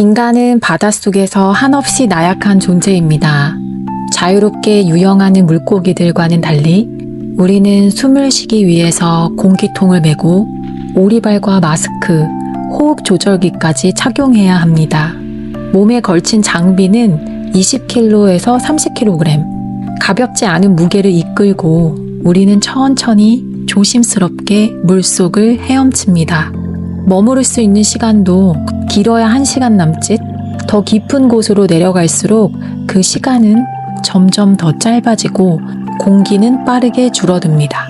인간은 바닷속에서 한없이 나약한 존재입니다. 자유롭게 유영하는 물고기들과는 달리 우리는 숨을 쉬기 위해서 공기통을 메고 오리발과 마스크, 호흡 조절기까지 착용해야 합니다. 몸에 걸친 장비는 20kg에서 30kg. 가볍지 않은 무게를 이끌고 우리는 천천히 조심스럽게 물속을 헤엄칩니다. 머무를 수 있는 시간도 길어야 1시간 남짓, 더 깊은 곳으로 내려갈수록 그 시간은 점점 더 짧아지고 공기는 빠르게 줄어듭니다.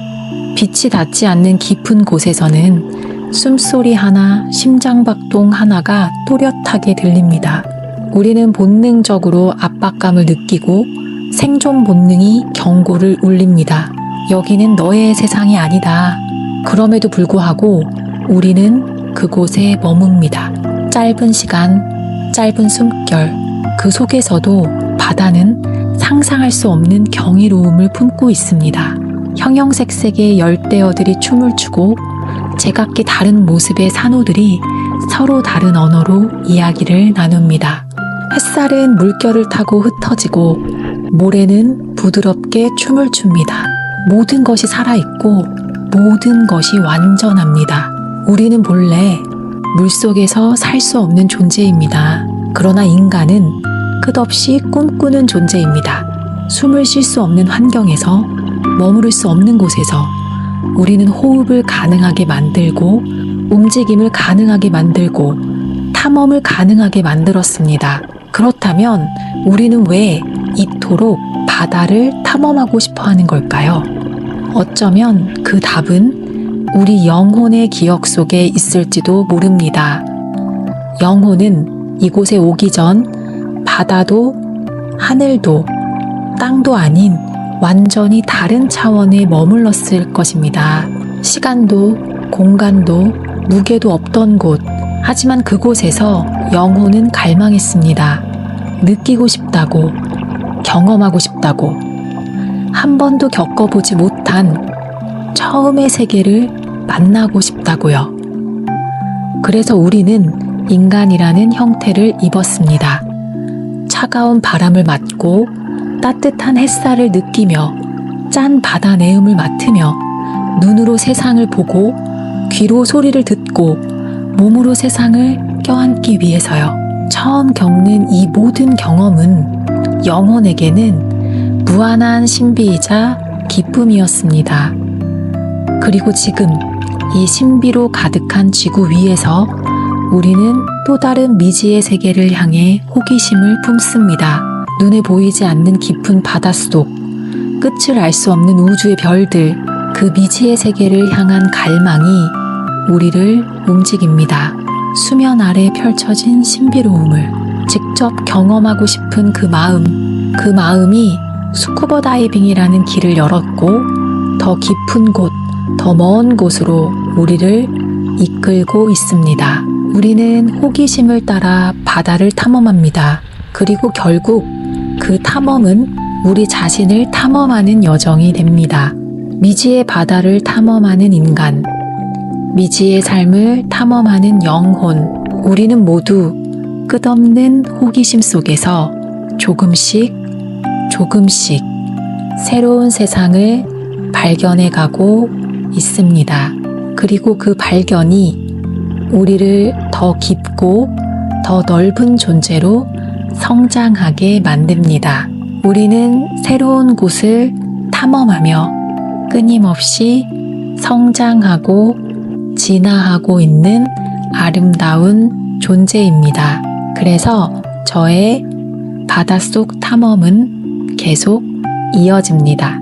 빛이 닿지 않는 깊은 곳에서는 숨소리 하나, 심장박동 하나가 또렷하게 들립니다. 우리는 본능적으로 압박감을 느끼고 생존 본능이 경고를 울립니다. 여기는 너의 세상이 아니다. 그럼에도 불구하고 우리는 그곳에 머뭅니다. 짧은 시간, 짧은 숨결, 그 속에서도 바다는 상상할 수 없는 경이로움을 품고 있습니다. 형형색색의 열대어들이 춤을 추고 제각기 다른 모습의 산호들이 서로 다른 언어로 이야기를 나눕니다. 햇살은 물결을 타고 흩어지고 모래는 부드럽게 춤을 춥니다. 모든 것이 살아있고 모든 것이 완전합니다. 우리는 본래 물속에서 살 수 없는 존재입니다. 그러나 인간은 끝없이 꿈꾸는 존재입니다. 숨을 쉴 수 없는 환경에서 머무를 수 없는 곳에서 우리는 호흡을 가능하게 만들고 움직임을 가능하게 만들고 탐험을 가능하게 만들었습니다. 그렇다면 우리는 왜 이토록 바다를 탐험하고 싶어 하는 걸까요? 어쩌면 그 답은 우리 영혼의 기억 속에 있을지도 모릅니다. 영혼은 이곳에 오기 전 바다도 하늘도 땅도 아닌 완전히 다른 차원에 머물렀을 것입니다. 시간도 공간도 무게도 없던 곳. 하지만 그곳에서 영혼은 갈망했습니다. 느끼고 싶다고, 경험하고 싶다고, 한 번도 겪어보지 못한 처음의 세계를 만나고 싶다고요. 그래서 우리는 인간이라는 형태를 입었습니다. 차가운 바람을 맞고 따뜻한 햇살을 느끼며 짠 바다 내음을 맡으며 눈으로 세상을 보고 귀로 소리를 듣고 몸으로 세상을 껴안기 위해서요. 처음 겪는 이 모든 경험은 영혼에게는 무한한 신비이자 기쁨이었습니다. 그리고 지금 이 신비로 가득한 지구 위에서 우리는 또 다른 미지의 세계를 향해 호기심을 품습니다. 눈에 보이지 않는 깊은 바닷속, 끝을 알 수 없는 우주의 별들, 그 미지의 세계를 향한 갈망이 우리를 움직입니다. 수면 아래 펼쳐진 신비로움을 직접 경험하고 싶은 그 마음, 그 마음이 스쿠버 다이빙이라는 길을 열었고 더 깊은 곳, 더 먼 곳으로 우리를 이끌고 있습니다. 우리는 호기심을 따라 바다를 탐험합니다. 그리고 결국 그 탐험은 우리 자신을 탐험하는 여정이 됩니다. 미지의 바다를 탐험하는 인간, 미지의 삶을 탐험하는 영혼, 우리는 모두 끝없는 호기심 속에서 조금씩, 조금씩 새로운 세상을 발견해 가고 있습니다. 그리고 그 발견이 우리를 더 깊고 더 넓은 존재로 성장하게 만듭니다. 우리는 새로운 곳을 탐험하며 끊임없이 성장하고 진화하고 있는 아름다운 존재입니다. 그래서 저의 바닷속 탐험은 계속 이어집니다.